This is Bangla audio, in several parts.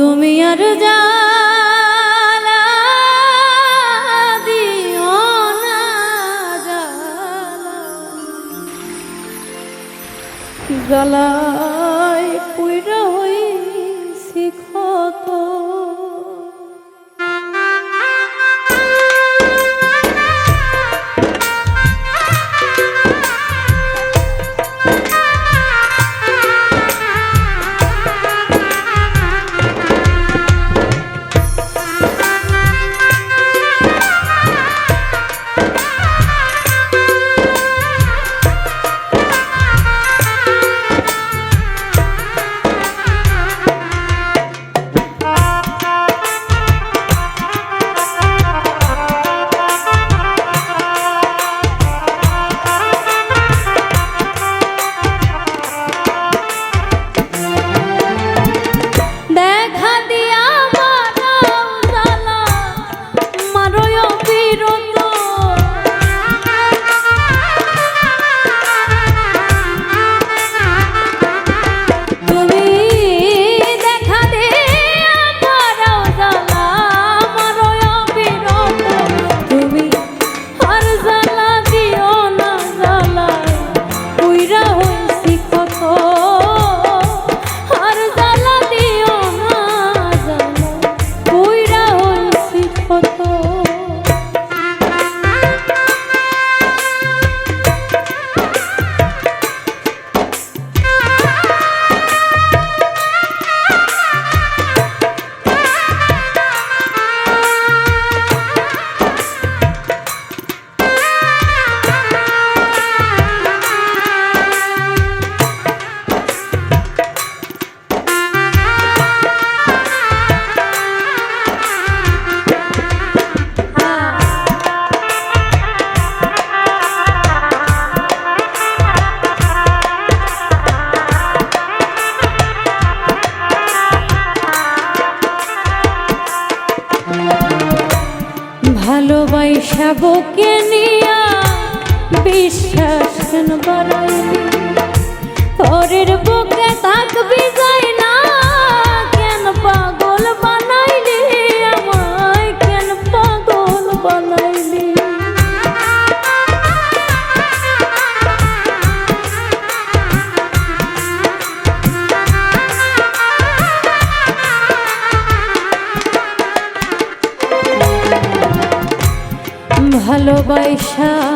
তুমি আর জালা দিও তোকে নিয়া বিশ্বাস কেন বাড়াইবি তোরের বুকে থাকবি যায় না। বৈশা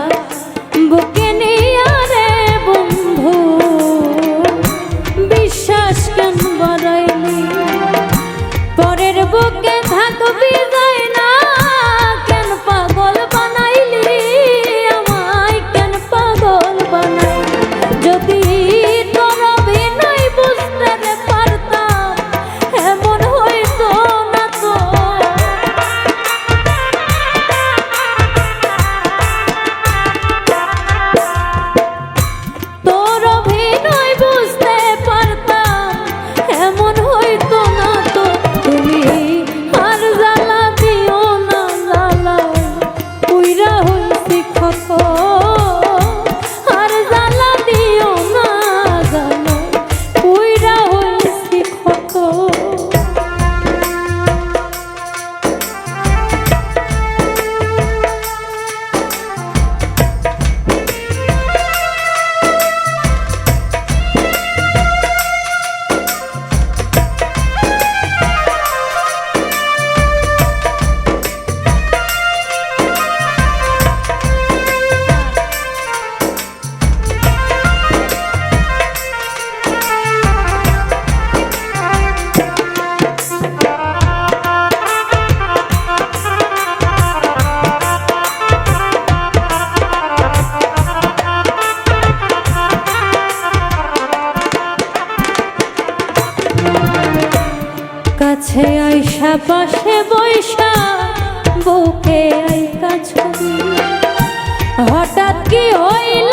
কাছে আইসা পাশে বৈশা বুকে আইকা ছবি হঠাৎ কি হইল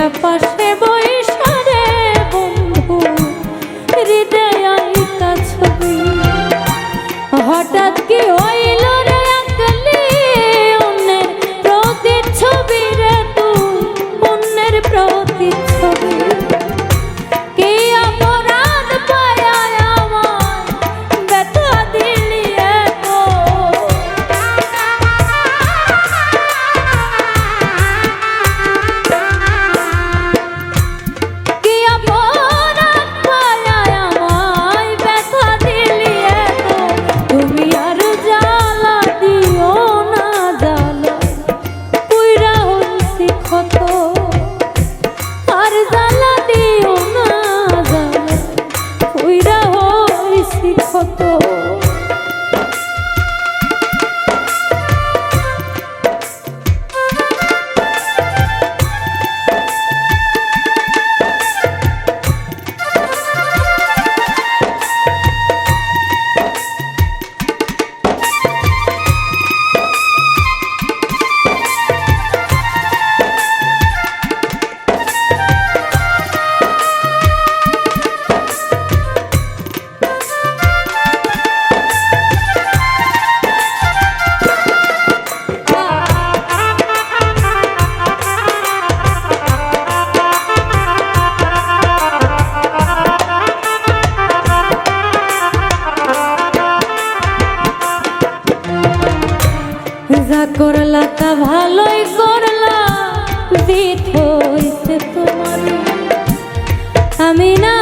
পাশাপাশি caminar.